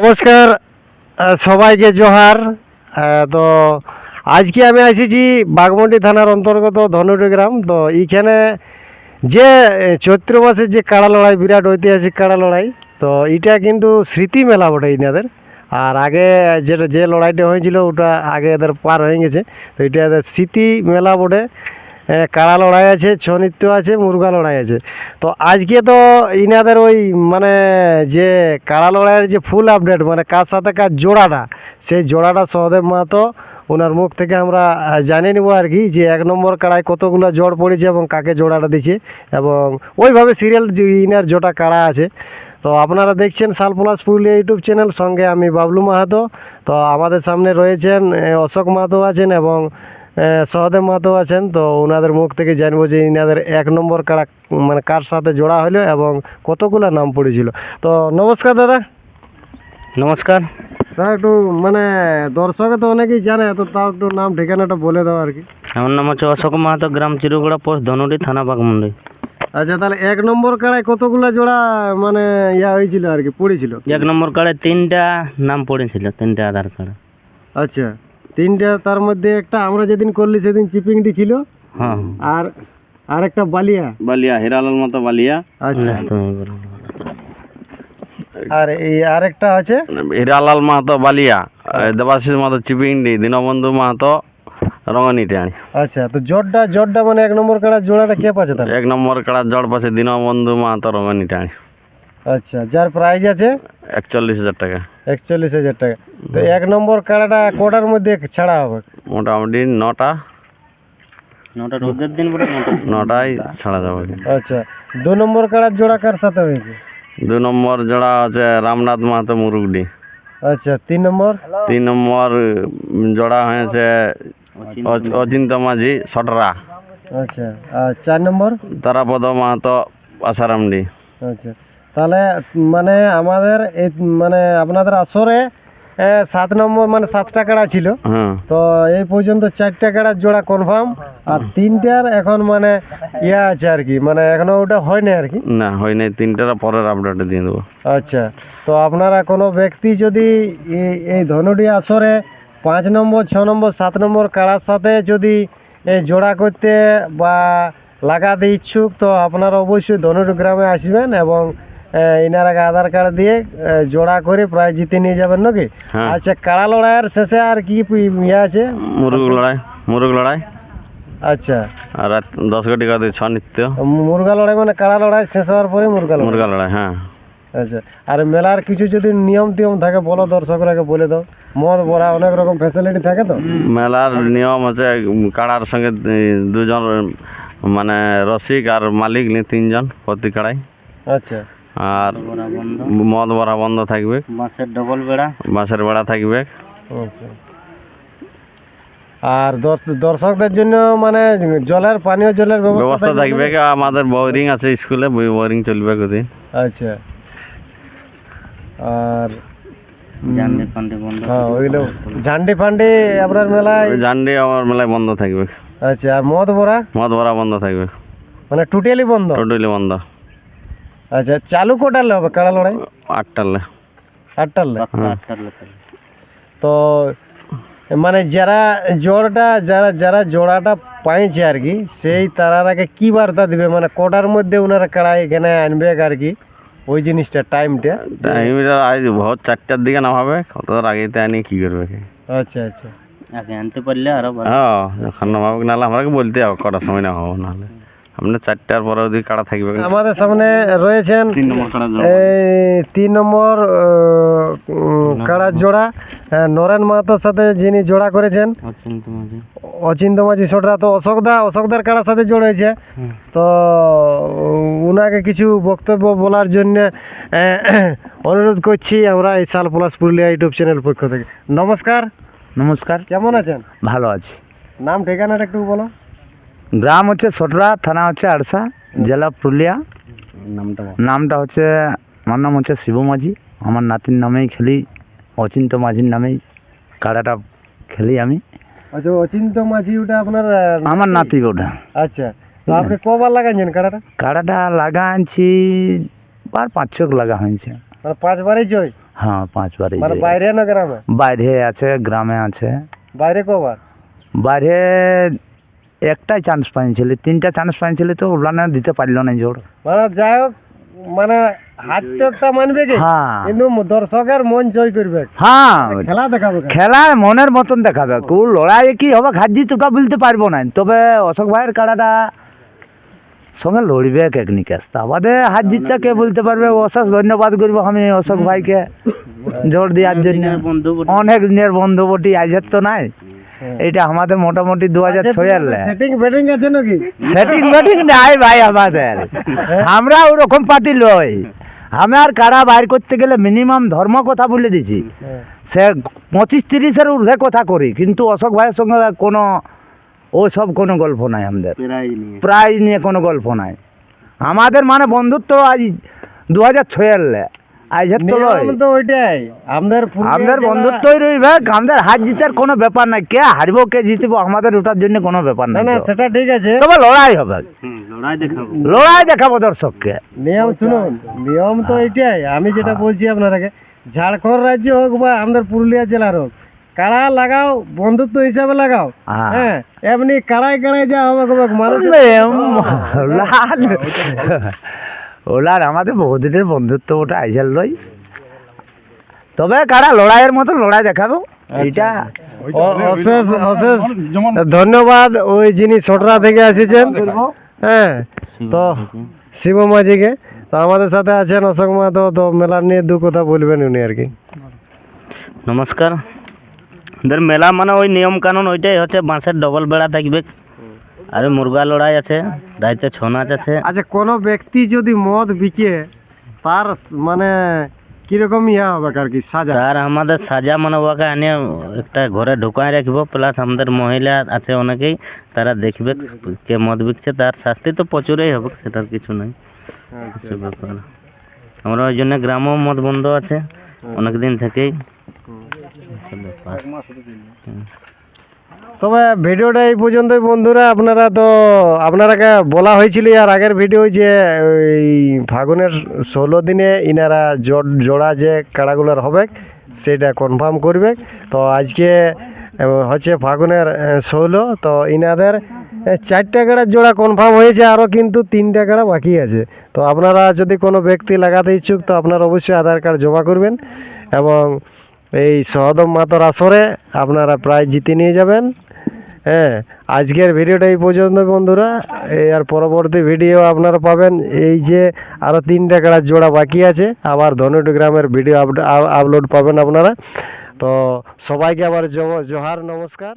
নমস্কার সবাইকে জোহার তো আজকে আমি এসেছি বাগমন্ডি থানার অন্তর্গত ধনুরি গ্রাম। তো এইখানে যে চৈত্র মাসের যে কাড়া লড়াই, বিরাট ঐতিহাসিক কাড়া লড়াই, তো এটা কিন্তু স্মৃতি মেলা বটে ইনাদের। আর আগে যেটা যে লড়াইটা হয়েছিল, ওটা আগে এদের পার হয়ে গেছে। তো এটা এদের স্মৃতি মেলা বটে। এ, কাড়া লড়াই আছে? ছৌ নৃত্য আছে মুরগা লড়াই আছে। তো আজকে তো ইনাদের ওই মানে যে কাড়া লড়াইয়ের যে ফুল আপডেট মানে কার সাথে কার জোড়াটা সেই জোড়াটা সহদেব মাহাতো ওনার মুখ থেকে আমরা জানিয়ে নেব আর কি যে এক নম্বর কাড়ায় কতগুলো জোড় পড়েছে এবং কাকে জোড়াটা দিচ্ছে এবং ওইভাবে সিরিয়াল ইনার জোটা কাড়া আছে। তো আপনারা দেখছেন সালপ্লাস পুরুলিয়া ইউটিউব চ্যানেল সঙ্গে আমি বাবলু মাহাতো। তো আমাদের সামনে রয়েছেন অশোক মাহাতো আছেন এবং সহদেব মাহাতো আছেন তো ওনাদের মুখ থেকে জানব যে ইনাদের এক নম্বর কারা মানে কার সাথে জোড়া হলো এবং কতগুলো নাম পড়েছিল। তো নমস্কার দাদা। নমস্কার। তা একটু মানে দর্শকে তো অনেকেই জানে তো তাও একটু নাম ঠিকানাটা বলে দাও আর কি। আমার নাম হচ্ছে অশোক মাহাতো গ্রাম চিরুগড়া পোস্ট ধনুরি থানা বাগমুন্ডি আচ্ছা তাহলে এক নম্বর কাড়ায় কতগুলো জোড়া মানে ইয়া হয়েছিল আর কি পড়েছিল? এক নম্বর কার্ডে তিনটা নাম পড়েছিল তিনটা আধার কার্ড আচ্ছা। তিনটা তার মধ্যে একটা আমরা যেদিন করলি সেদিন চিপিংটি ছিল। হ্যাঁ। আর আর একটা বালিয়া। বালিয়া হিরালাল মতো বালিয়া। আচ্ছা। বলো। আর এই আরেকটা আছে। হিরালাল মাহাতো বালিয়া দেবাশিস মাহাতো চিপিংডি দীনবন্ধু মাহাতো রঙনিটে আচ্ছা তো জোরটা জোরটা মানে এক নম্বর কাড়ার জোড়াটা কে পাচ্ছে এক নম্বর কাড়া জড় পাশে দীনবন্ধু মাহাতো রঙনিটে আচ্ছা যার প্রাইস আছে? একচল্লিশ হাজার টাকা। একচল্লিশ হাজার টাকা। তো এক নম্বর কাড়াটা কোটার মধ্যে ছাড়া হবে? মোটামুটি নটা। নটা রোদের দিন পরে নটায় ছাড়া যাবে। আচ্ছা দু নম্বর কাড়ার জোড়া কার সাথে হয়েছে? দু নম্বর জোড়া হচ্ছে রামনাথ মাহাতো মুরুগডি। আচ্ছা তিন নম্বর? তিন নম্বর জোড়া হয়েছে অচ- অচিন্ত মাঝি সটরা আচ্ছা আর চার নম্বর? তারাপদ মাহাতো আসারামডি আচ্ছা তাহলে মানে আমাদের এই মানে আপনাদের আসরে সাত নম্বর মানে সাতটা কাড়া ছিল। হ্যাঁ। তো এই পর্যন্ত চারটা কাড়ার জোড়া কনফার্ম আর তিনটার এখন মানে ইয়া আছে আর কি মানে এখনও ওটা হয়নি আর কি। না হয় নাই তিনটার পরের আপডেটে দিয়ে দেবো। আচ্ছা তো আপনারা কোনো ব্যক্তি যদি এই- এই ধনুটি আসরে পাঁচ নম্বর ছ নম্বর সাত নম্বর কাড়ার সাথে যদি এই জোড়া করতে বা লাগাতে ইচ্ছুক তো আপনারা অবশ্যই ধনুটি গ্রামে আসবেন এবং আহ, ইনারাকে আধার কার্ড দিয়ে জোড়া করে প্রায় জিতে নিয়ে যাবেন নাকি? হ্যাঁ। আচ্ছা কাড়া লড়াইয়ের শেষে আর কি ইয়ে আছে? মুরগ লড়াই মুরগ লড়াই। আচ্ছা। আর দশ কোটি কাতে ছ নৃত্য। মুরগা লড়াই মানে কাড়া লড়াই শেষ হওয়ার পরে মুরগা লড়াই? মুরগা লড়াই হ্যাঁ। আচ্ছা আর মেলার কিছু যদি নিয়ম টিয়ম থাকে বলো দর্শকরাকে বলে দাও। মদ বড়া অনেক রকম ফ্যাসিলিটি থাকে তো? মেলার নিয়ম আছে কাড়ার সঙ্গে দুজন মানে রসিক আর মালিক নিয়ে তিনজন প্রতি কাড়াই। আচ্ছা। আর মদ ভরা বন্ধ থাকবে। বাঁশের ডবল বেড়া। বাঁশের বেড়া থাকবে। ওকে। আর দর্শ- দর্শকদের জন্য মানে জলের পানীয় জলের ব্যবস্থা থাকবে? আমাদের বোরিং আছে স্কুলে বোরিং চলবে কদিন। আচ্ছা। আর জানলে পান্ডে বন্ধ হ্যাঁ ওইগুলো ঝান্ডি ফান্ডি আপনার মেলায় জানডি আমার মেলায় বন্ধ থাকবে। আচ্ছা আর মদ ভরা মদ ভরা বন্ধ থাকবে। মানে টোটালি বন্ধ? টোটালি বন্ধ। আচ্ছা চালু কোটালে হবে কাড়া লড়াই? আটটালে আটটালে আটটার তো মানে যারা জোড়টা যারা যারা জোড়াটা পাইছে আর কি সেই তারারাকে কি বার্তা দিবে? মানে কটার মধ্যে ওনারা কাড়াই এখানে আনবে আর কি? ওই জিনিসটা টাইমটা। টাইমটা আজ ভোর চারটার দিকে নামাবে কতটার আগে আনি কি করবে আচ্ছা আচ্ছা। আগে আনতে পারলে আরও ভালো। হ্যাঁ যখন নামাবে নাহলে আমাকে বলতে হবে কটার সময় না হব নাহলে। আপনার চারটার পরে যদি কাড়া থাকবে। আমাদের সামনে রয়েছেন তিন নম্বর এই তিন নম্বর কাড়ার জোড়া। নরেন মাহাতোর সাথে যিনি জোড়া করেছেন অচিন্ত মাঝি। সোটরা তো অশোকদা অশোকদার কাড়ার সাথে জোড় হয়েছে। হুম। তো উনাকে কিছু বক্তব্য বলার জন্য অনুরোধ করছি আমরা এই সাল প্লাস পুরুলিয়া ইউটিউব চ্যানেল পক্ষ থেকে। নমস্কার। নমস্কার। কেমন আছেন? ভালো আছি। নাম ঠিকানাটা একটু বলো। গ্রাম হচ্ছে সটরা থানা হচ্ছে আড়সা জেলা পুরুলিয়া। নামটা নামটা হচ্ছে আমার নাম হচ্ছে শিবু মাঝি। আমার নাতির নামেই খেলি অচিন্ত মাঝির নামেই কাড়াটা খেলি আমি। আচ্ছা অচিন্ত মাঝি ওটা আপনার আমার নাতি ওটা। আচ্ছা তো আপনি কবার লাগাইছেন কাড়াটা? কাড়াটা লাগা আনছি বার পাঁচ ছক লাগা হয়েছে। মানে পাঁচবারই জয়? হ্যাঁ পাঁচবার এই মানে বাইরে না গ্রামে? বাইরে আছে গ্রামে আছে। বাইরে কবার? বাইরে একটাই চান্স পাইছিল তিনটা চান্স পাইছিল তো ওগুলা দিতে পারল না জোর। মানে যাই হোক মানে হাত তো একটা মানবে কি হ্যাঁ। কিন্তু দর্শকের মন জয় করবে। হ্যাঁ। খেলা দেখাবে খেলা মনের মতন দেখাবে। কু লড়াই কি হবে? তোকা বলতে পারব না। তবে অশোক ভাইয়ের কাড়াটা সঙ্গে লড়বে তা বাদে হাত জিতটা কে বলতে পারবে? অশেষ ধন্যবাদ করব আমি অশোক ভাইকে। জোর দেওয়ার জন্য। বন্ধু অনেক দিনের বন্ধু বটি আজের তো নাই। এটা আমাদের মোটামুটি দু হাজার ছয়ের সেটিং বেটিং আছে নাকি? সেটিং মেটিং নাই ভাই আমাদের। আমরা ওরকম পার্টি লই। আমার কারা বাইর করতে গেলে মিনিমাম ধর্ম কথা বলে দিছি। সে পঁচিশ তিরিশের ঊর্ধ্বে কথা করি কিন্তু অশোক ভাইয়ের সঙ্গে কোনো ওসব কোনো গল্প নাই আমাদের। প্রাইজ নিয়ে। নিয়ে কোনো গল্প নাই। আমাদের মানে বন্ধুত্ব আজ দু হাজার ছয়ের আজের তো লয়। তো ওইটাই। আমাদের আমাদের বন্ধুত্বই রইবে আমাদের হার জিতার কোনো ব্যাপার নাই। কে হারবো কে জিতবো আমাদের ওটার জন্য কোনো ব্যাপার না নাই না সেটা ঠিক আছে। তবে লড়াই হবে। লড়াই দেখাবো। লড়াই দেখাবো দর্শককে। নিয়ম শুনুন নিয়ম তো এইটাই। আমি যেটা বলছি আপনারাকে ঝাড়খণ্ড রাজ্য হোক বা আমাদের পুরুলিয়া জেলার হোক কাড়া লাগাও বন্ধুত্ব হিসাবে লাগাও। হ্যাঁ। হ্যাঁ এমনি কাড়াই কাড়াই যা হবে হবে মানুষ ওলার ওলার আমাদের বহুদিনের বন্ধুত্ব ওটা আইসাল লই তবে কারা লড়াইয়ের মতো লড়াই দেখাবো? এইটা অ- অশেষ অশেষ ধন্যবাদ ওই যিনি ছোটরা থেকে এসেছেন। হ্যাঁ তো শিব মাঝিকে। তো আমাদের সাথে আছেন অশোক মাহাতো তো মেলা নিয়ে দু কথা বলবেন উনি আর কি। নমস্কার। ওদের মেলা মানে ওই নিয়ম কানুন ওইটাই হচ্ছে বাঁশের ডবল বেড়া থাকবে। আর মুরগা লড়াই আছে রাইতে ছৌ নাচ আছে। আচ্ছা কোনো ব্যক্তি যদি মদ বিকে তার মানে কীরকম ইয়া হবে আর কি সাজা? তার আমাদের সাজা মানে ওকে আনিয়ে একটা ঘরে ঢুকায় রাখব প্লাস আমাদের মহিলা আছে অনেকেই তারা দেখবে কে মদ বিকছে তার শাস্তি তো প্রচুরই হবে সেটার কিছু নাই। ব্যাপার না। আমরা ওই জন্য গ্রামও মদ বন্ধ আছে অনেক দিন থেকেই। ব্যাপার। তবে ভিডিওটা এই পর্যন্তই বন্ধুরা। আপনারা তো, আপনারাকে বলা হয়েছিল আর আগের ভিডিও যে ওই ফাগুনের ষোলো দিনে ইনারা জোড় জোড়া যে কাড়াগুলোর হবে, সেটা কনফার্ম করবে। তো আজকে হচ্ছে ফাগুনের ষোলো। তো ইনাদের চারটা কাড়ার জোড়া কনফার্ম হয়েছে, আরও কিন্তু তিনটা কাড়া বাকি আছে। তো আপনারা যদি কোনো ব্যক্তি লাগাতে ইচ্ছুক, তো আপনারা অবশ্যই আধার কার্ড জমা করবেন এবং এই সহদম মাতর আসরে আপনারা প্রায় জিতে নিয়ে যাবেন। হ্যাঁ আজকের ভিডিওটা এই পর্যন্ত বন্ধুরা। আর পরবর্তী ভিডিও আপনারা পাবেন। এই যে আরও তিনটা কাড়ার জোড়া বাকি আছে আবার ধনুটি গ্রামের ভিডিও আপলোড পাবেন আপনারা। তো সবাইকে আবার জোহার নমস্কার।